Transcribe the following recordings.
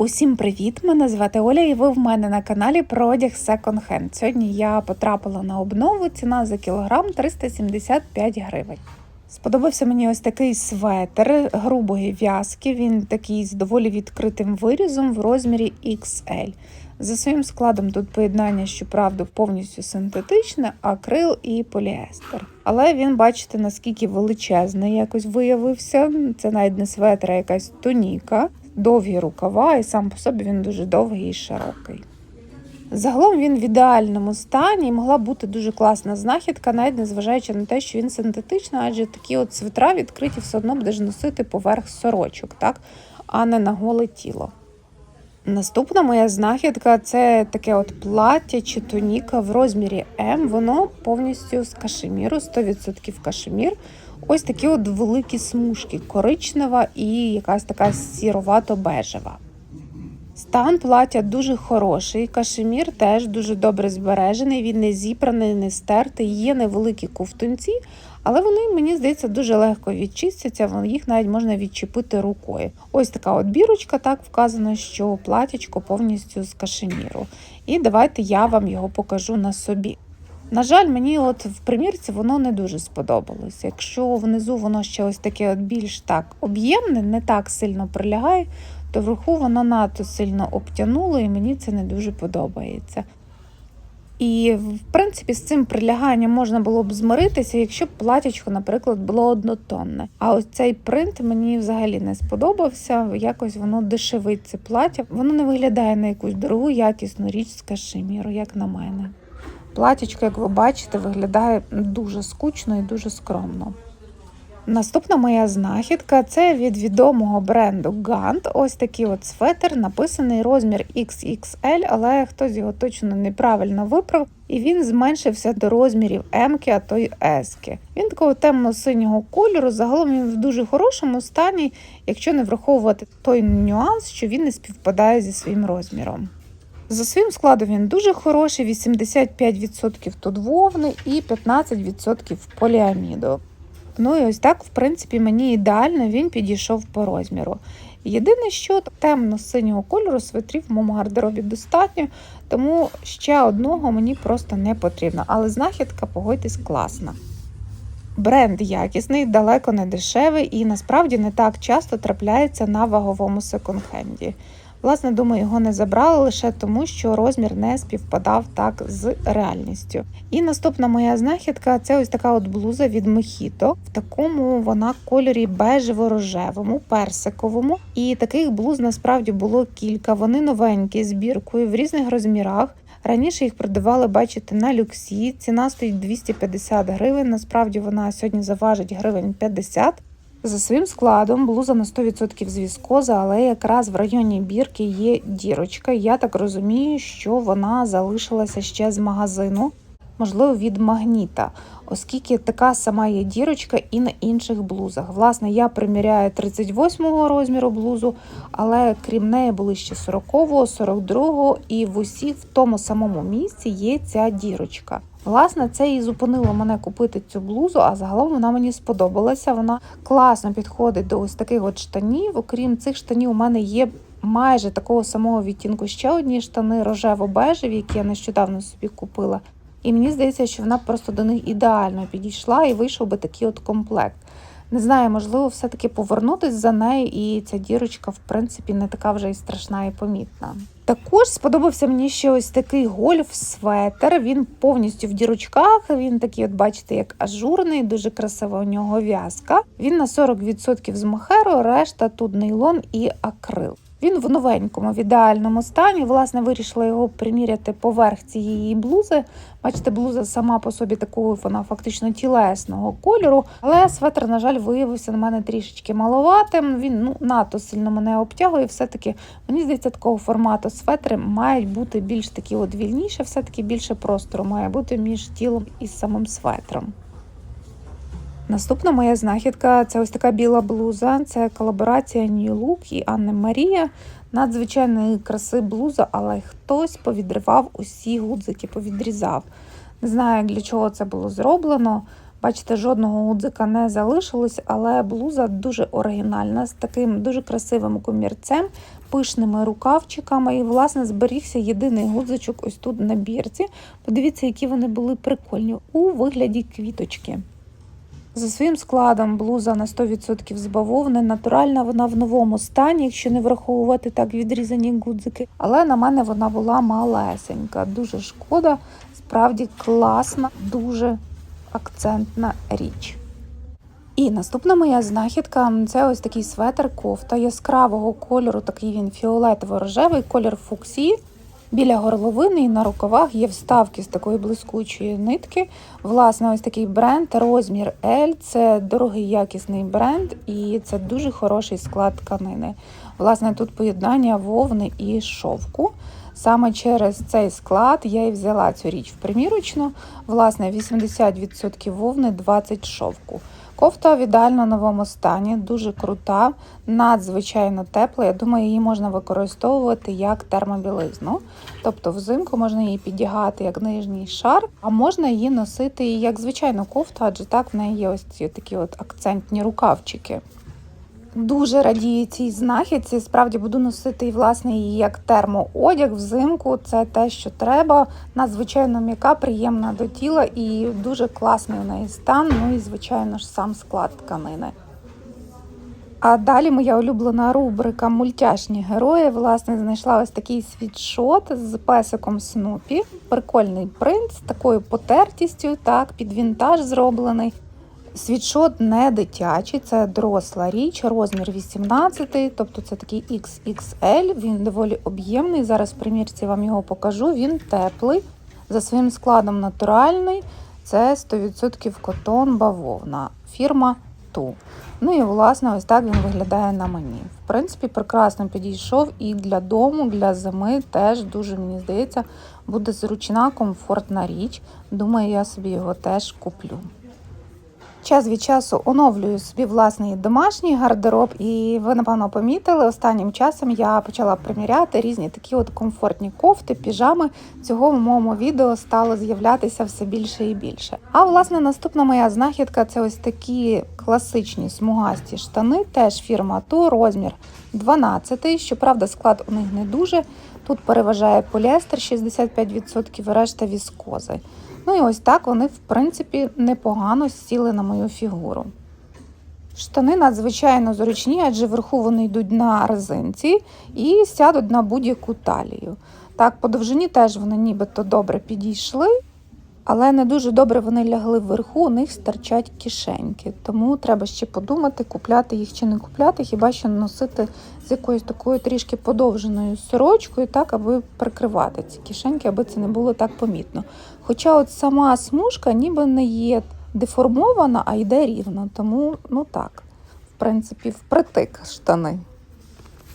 Усім привіт! Мене звати Оля, і ви в мене на каналі про одяг Second Hand. Сьогодні я потрапила на обнову. Ціна за кілограм 375 гривень. Сподобався мені ось такий светр грубої в'язки. Він такий з доволі відкритим вирізом в розмірі XL. За своїм складом тут поєднання, щоправда, повністю синтетичне, акрил і поліестер. Але він, бачите, наскільки величезний якось виявився. Це навіть не светр, а якась тоніка, довгі рукава, і сам по собі він дуже довгий і широкий. Загалом він в ідеальному стані і могла бути дуже класна знахідка, навіть незважаючи на те, що він синтетичний, адже такі от свитра відкриті все одно будеш носити поверх сорочок, так? а не на голе тіло. Наступна моя знахідка це таке от плаття чи тоніка в розмірі М. Воно повністю з кашеміру, 100% кашемір. Ось такі от великі смужки, коричнева і якась така сіровато-бежева. Стан плаття дуже хороший, кашемір теж дуже добре збережений, він не зібраний, не стертий, є невеликі ковтунці, але вони, мені здається, дуже легко відчистяться, їх навіть можна відчепити рукою. Ось така от бірочка, так вказано, що платячко повністю з кашеміру. І давайте я вам його покажу на собі. На жаль, мені от в примірці воно не дуже сподобалось. Якщо внизу воно ще ось таке от більш так об'ємне, не так сильно прилягає, то вверху воно надто сильно обтянуло, і мені це не дуже подобається. І, в принципі, з цим приляганням можна було б змиритися, якщо б платячко, наприклад, було однотонне. А ось цей принт мені взагалі не сподобався. Якось воно дешевить це плаття. Воно не виглядає на якусь дорогу, якісну річ з кашеміру, як на мене. Платічко, як ви бачите, виглядає дуже скучно і дуже скромно. Наступна моя знахідка це від відомого бренду Gant. Ось такий от светр, написаний розмір XXL, але хтось його точно неправильно виправ, і він зменшився до розмірів М, а то й С. Він такого темно-синього кольору. Загалом він в дуже хорошому стані, якщо не враховувати той нюанс, що він не співпадає зі своїм розміром. За своїм складом він дуже хороший: 85% тут вовни і 15% поліаміду. Ну і ось так, в принципі, мені ідеально він підійшов по розміру. Єдине, що темно-синього кольору свитрів в моєму гардеробі достатньо, тому ще одного мені просто не потрібно. Але знахідка, погодьтесь, класна. Бренд якісний, далеко не дешевий і насправді не так часто трапляється на ваговому секонд-хенді. Власне, думаю, його не забрали лише тому, що розмір не співпадав так з реальністю. І наступна моя знахідка це ось така от блуза від Мохіто. В такому вона кольорі бежево-рожевому, персиковому. І таких блуз насправді було кілька. Вони новенькі з біркою в різних розмірах. Раніше їх продавали, бачите, на люксі. Ціна стоїть 250 гривень. Насправді вона сьогодні заважить гривень 50. За своїм складом блуза на 100% з віскоза, але якраз в районі бірки є дірочка. Я так розумію, що вона залишилася ще з магазину, можливо, від магніта, оскільки така сама є дірочка і на інших блузах. Власне, я приміряю 38-го розміру блузу, але крім неї були ще 40-го, 42-го, і в усіх в тому самому місці є ця дірочка. Власне, це і зупинило мене купити цю блузу, а загалом вона мені сподобалася. Вона класно підходить до ось таких от штанів. Окрім цих штанів, у мене є майже такого самого відтінку ще одні штани рожево-бежеві, які я нещодавно собі купила. І мені здається, що вона просто до них ідеально підійшла і вийшов би такий от комплект. Не знаю, можливо, все-таки повернутись за нею, і ця дірочка, в принципі, не така вже і страшна і помітна. Також сподобався мені ще ось такий гольф-светер. Він повністю в дірочках. Він такий, от бачите, як ажурний, дуже красива у нього в'язка. Він на 40% з мохеру, решта тут нейлон і акрил. Він в новенькому, в ідеальному стані. Власне, вирішила його приміряти поверх цієї блузи. Бачите, блуза сама по собі такого вона фактично тілесного кольору. Але светр, на жаль, виявився на мене трішечки маловатим. Він ну, надто сильно мене обтягує. Все-таки, мені здається, такого формату светри мають бути більш такі от вільніше, все-таки більше простору має бути між тілом і самим светром. Наступна моя знахідка це ось така біла блуза. Це колаборація New Look і Анни Марія. Надзвичайної краси блуза, але хтось повідривав усі гудзики, повідрізав. Не знаю, для чого це було зроблено. Бачите, жодного гудзика не залишилось, але блуза дуже оригінальна, з таким дуже красивим комірцем, пишними рукавчиками. І, власне, зберігся єдиний гудзичок ось тут на бірці. Подивіться, які вони були прикольні у вигляді квіточки. За своїм складом блуза на 100% з бавовни. Натуральна вона в новому стані, якщо не враховувати так відрізані гудзики. Але на мене вона була малесенька. Дуже шкода, справді класна, дуже акцентна річ. І наступна моя знахідка це ось такий светр кофта яскравого кольору, такий він фіолетово-рожевий, колір фуксії. Біля горловини і на рукавах є вставки з такої блискучої нитки. Власне, ось такий бренд, розмір L. Це дорогий якісний бренд, і це дуже хороший склад тканини. Власне, тут поєднання вовни і шовку. Саме через цей склад я і взяла цю річ в примірочну. Власне, 80% вовни, 20 шовку. Кофта в ідеально новому стані, дуже крута, надзвичайно тепла. Я думаю, її можна використовувати як термобілизну. Тобто взимку можна її підігати як нижній шар, а можна її носити як звичайну кофту, адже так в неї є ось ці такі от акцентні рукавчики. Дуже радію цій знахідці. Справді буду носити і власне її як термоодяг взимку. Це те, що треба. Надзвичайно м'яка, приємна до тіла і дуже класний у неї стан. Ну і звичайно ж сам склад тканини. А далі моя улюблена рубрика Мультяшні герої. Власне, знайшла ось такий світшот з песиком Снупі. Прикольний принт з такою потертістю, так, під вінтаж зроблений. Світшот не дитячий, це доросла річ, розмір 18, тобто це такий XXL, він доволі об'ємний. Зараз в примірці вам його покажу. Він теплий, за своїм складом натуральний. Це 100% котон бавовна, фірма Ту. Ну і власне ось так він виглядає на мені. В принципі, прекрасно підійшов і для дому, для зими теж дуже, мені здається, буде зручна, комфортна річ. Думаю, я собі його теж куплю. Час від часу оновлюю собі власний домашній гардероб, і ви, напевно, помітили, останнім часом я почала приміряти різні такі от комфортні кофти, піжами. Цього в моєму відео стало з'являтися все більше і більше. А власне наступна моя знахідка це ось такі класичні смугасті штани, теж фірма Ту, розмір 12. Щоправда, склад у них не дуже. Тут переважає поліестер 65%, решта віскози. Ну і ось так вони, в принципі, непогано сіли на мою фігуру. Штани надзвичайно зручні, адже вверху вони йдуть на резинці і сядуть на будь-яку талію. Так, по довжині теж вони нібито добре підійшли, але не дуже добре вони лягли вверху, у них стирчать кишеньки. Тому треба ще подумати, купляти їх чи не купляти, хіба що носити з якоюсь такою трішки подовженою сорочкою, так, аби прикривати ці кишеньки, аби це не було так помітно. Хоча от сама смужка ніби не є деформована, а йде рівно. Тому, ну так, в принципі, впритик штани.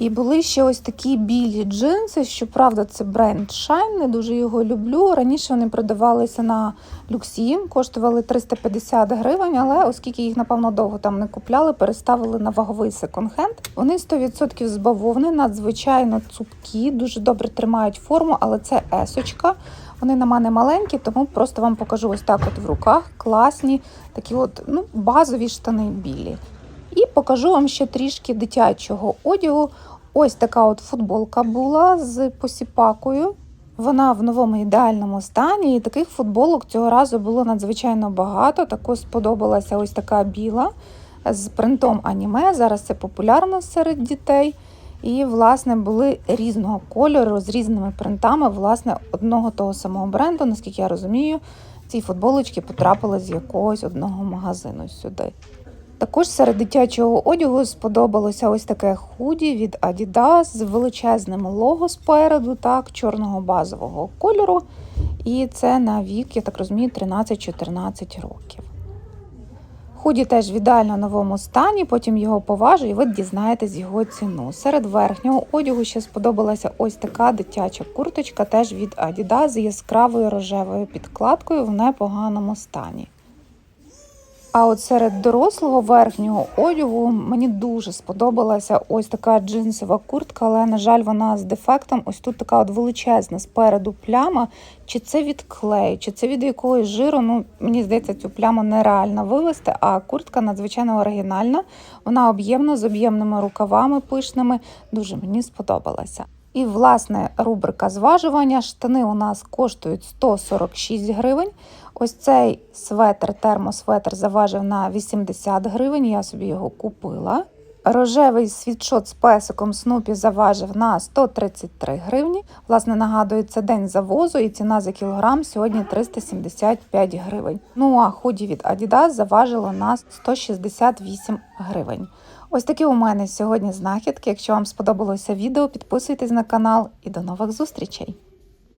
І були ще ось такі білі джинси. Щоправда, це бренд Shine, не дуже його люблю. Раніше вони продавалися на люксі, коштували 350 гривень, але оскільки їх, напевно, довго там не купляли, переставили на ваговий секонд-хенд. Вони 100% з бавовни, надзвичайно цупкі, дуже добре тримають форму, але це есочка. Вони на мене маленькі, тому просто вам покажу ось так от в руках. Класні, такі от ну, базові штани білі. І покажу вам ще трішки дитячого одягу. Ось така от футболка була з посіпакою. Вона в новому ідеальному стані. І таких футболок цього разу було надзвичайно багато. Також сподобалася ось така біла з принтом аніме. Зараз це популярно серед дітей. І, власне, були різного кольору з різними принтами, власне, одного того самого бренду, наскільки я розумію, ці футболочки потрапили з якогось одного магазину сюди. Також серед дитячого одягу сподобалося ось таке худі від Adidas з величезним лого спереду, так, чорного базового кольору. І це на вік, я так розумію, 13-14 років. Худі теж в ідеально новому стані, потім його поважу, і ви дізнаєтесь його ціну. Серед верхнього одягу ще сподобалася ось така дитяча курточка, теж від Adidas з яскравою рожевою підкладкою в непоганому стані. А от серед дорослого верхнього одягу мені дуже сподобалася ось така джинсова куртка, але, на жаль, вона з дефектом. Ось тут така от величезна спереду пляма. Чи це від клею, чи це від якогось жиру. Ну, мені здається, цю пляму нереально вивести, а куртка надзвичайно оригінальна. Вона об'ємна з об'ємними рукавами пишними. Дуже мені сподобалася. І, власне, рубрика зважування. Штани у нас коштують 146 гривень. Ось цей светр, термосветр заважив на 80 гривень. Я собі його купила. Рожевий світшот з песиком Снупі заважив на 133 гривні. Власне, нагадую, це день завозу і ціна за кілограм сьогодні 375 гривень. Ну а худі від Adidas заважило на 168 гривень. Ось такі у мене сьогодні знахідки. Якщо вам сподобалося відео, підписуйтесь на канал і до нових зустрічей!